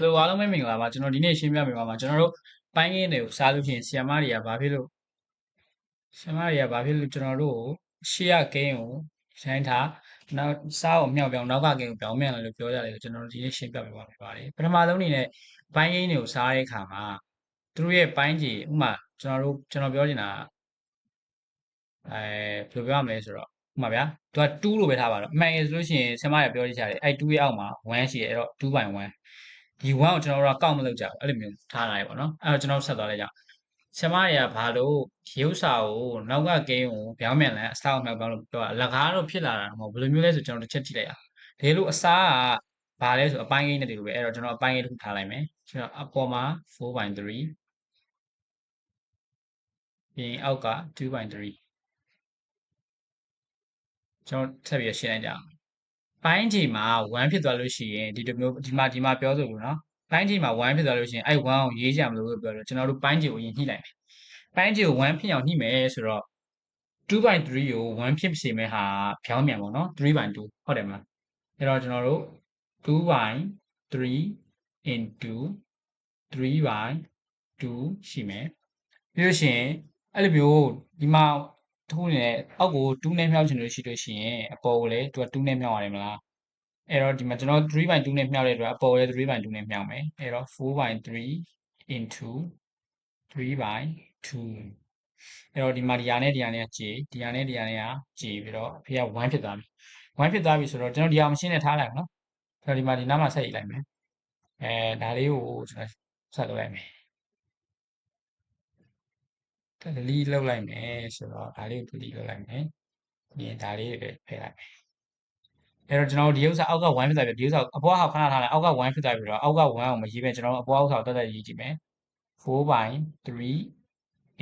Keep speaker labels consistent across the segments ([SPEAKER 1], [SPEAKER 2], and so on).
[SPEAKER 1] ဆိုအားလုံးပဲမင်္ဂလာပါကျွန်တော်ဒီနေ့ရှင်းပြပေးပါမှာကျွန်တော်တို့ပိုင်းကင်းတွေကိုစားလို့ရှိရင်ဆီယမတွေကဘာဖြစ်လို့ဆီယမတွေကဘာဖြစ်လို့ကျွန်တော်တို့ကိုရှေ့ကကင်းကိုရိုင်းထားနောက်စားကိုမြောက်ပြောင်းနောက်ကကင်းကိုပြောင်းမြန်လာလို့ပြောကြတယ်လို့ကျွန်တော်တို့ဒီနေ့ရှင်းပြပေးပါမယ်ပါတယ်ပထမဆုံးအနေနဲ့ပိုင်းကင်းတွေကိုစားတဲ့အခါမှာသူတို့ရဲ့ပိုင်းကြီးဥမာကျွန်တော်တို့ကျွန်တော်ပြောချင်တာအဲဘယ်လိုပြောရမလဲဆိုတော့ဥမာဗျာသူက2လို့ပဲထားပါတော့အမှန်ရဆိုလို့ရှိရင်ဆင်မရပြောကြတယ်အဲ့2ရဲ့အောက်မှာ1ရှိတယ်အဲ့တော့2 by 1 ဒီ1ကိုကျွန်တော်တို့ကကောက်မလုပ်ကြဘူးအဲ့လိုမျိုးထားလိုက်ပေါ့နော်အဲ့တော့ကျွန်တော်ဆက်သွားလိုက်ကြအောင်ဆင်မတွေကဘာလို့ရုပ်စာကိုနောက်ကကင်းကိုပြောင်းမြန်လန်းအစားအောင်မြောက်ပြောင်းလို့ပြောတာလကားတော့ဖြစ်လာတာမဟုတ်ဘယ်လိုမျိုးလဲဆိုကျွန်တော်တစ်ချက်ကြည့်လိုက်အောင်ဒီလိုအစားကဘာလဲဆိုအပိုင်းကိန်းနဲ့တူလို့ပဲအဲ့တော့ကျွန်တော်အပိုင်းကိန်းတစ်ခုထားလိုက်မယ်ကျွန်တော်အပေါ်မှာ4/3ပြီးရင်အောက်က2/3ကျွန်တော်ဆက်ပြီးရှင်းလိုက်ကြအောင် ပိုင်းချိန်မှာ1ဖြစ်သွားလို့ရှိရင်ဒီလိုမျိုးဒီမှာဒီမှာပြောဆိုလို့နော်ပိုင်းချိန်မှာ1ဖြစ်သွားလို့ရှိရင်အဲ့1ကိုရေးကြမလို့ပြောလို့ကျွန်တော်တို့ပိုင်းချိန်ကိုရင်ညှိလိုက်မယ်ပိုင်းချိန်ကို1ဖြစ်အောင်ညှိမယ်ဆိုတော့2/3ကို1ဖြစ်စေမယ့်ဟာဖြောင်းမြန်ပေါ့နော်3/2ဟုတ်တယ်မလားအဲ့တော့ကျွန်တော်တို့2/3 into 3/2ရှိမယ်ပြီးလို့ရှိရင်အဲ့လိုမျိုးဒီမှာ ထိုးနေအောက်ကို2နဲ့မြှောက်ချင်လို့ရှိလို့ရှိရင်အပေါ်ကိုလည်းသူက2နဲ့မြှောက်ရတယ်မလားအဲ့တော့ဒီမှာကျွန်တော်3/2နဲ့မြှောက်တဲ့အတွက်အပေါ်လည်း3/2နဲ့မြှောက်မယ်အဲ့တော့4/3 into 3/2အဲ့တော့ဒီမှာဒီဟာနဲ့ဒီဟာနဲ့က j ဒီဟာနဲ့ဒီဟာနဲ့က j ပြီးတော့အဖေက1ဖြစ်သွားပြီ1ဖြစ်သွားပြီဆိုတော့ကျွန်တော်ဒီဟာမရှင်းနဲ့ထားလိုက်အောင်နော်ကျွန်တော်ဒီမှာဒီနားမှာဆက်ရေးလိုက်မယ်အဲဒါလေးကိုကျွန်တော်ဆက်လုပ်လိုက်မယ် delete လုပ်လိုက်မယ်ဆိုတော့ဒါလေးကို delete လုပ်လိုက်မယ်ပြီးရင်ဒါလေးတွေဖယ်လိုက်မယ်အဲ့တော့ကျွန်တော်တို့ဒီဥစ္စာအောက်က1ဖြစ်သွားပြီဒီဥစ္စာအပေါ်ကခဏထားလိုက်အောက်က1ဖြစ်သွားပြီတော့အောက်က1ကိုမရေးပဲကျွန်တော်တို့အပေါ်ဥစ္စာကိုတက်တက်ရေးကြည့်မယ်4 by 3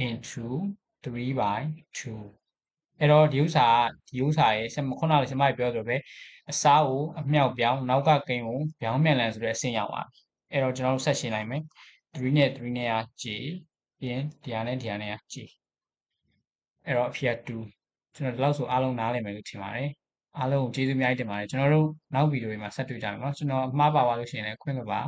[SPEAKER 1] into 3 by 2အဲ့တော့ဒီဥစ္စာဒီဥစ္စာရဲ့ခုနကဆင်မပြောသလိုပဲအစားကိုအမြောက်ပြောင်းနောက်ကကိန်းကိုပြောင်းမြန်လန်ဆိုတဲ့အဆင့်ရောက်သွားပြီအဲ့တော့ကျွန်တော်တို့ဆက်ရှင်းလိုက်မယ်3နဲ့3နဲ့က j ပြီးရင်ဒီဟာနဲ့ဒီဟာနဲ့က j အဲ့တော့အဖြေက2ကျွန်တော်ဒီလောက်ဆိုအားလုံးနားလည်မယ်လို့ထင်ပါတယ်အားလုံးကိုကျေးဇူးအများကြီးတင်ပါတယ်ကျွန်တော်တို့နောက်ဗီဒီယိုတွေမှာဆက်တွေ့ကြမယ်เนาะကျွန်တော်အမှားပါပါလို့ရှိရင်လည်းခွင့်မပါ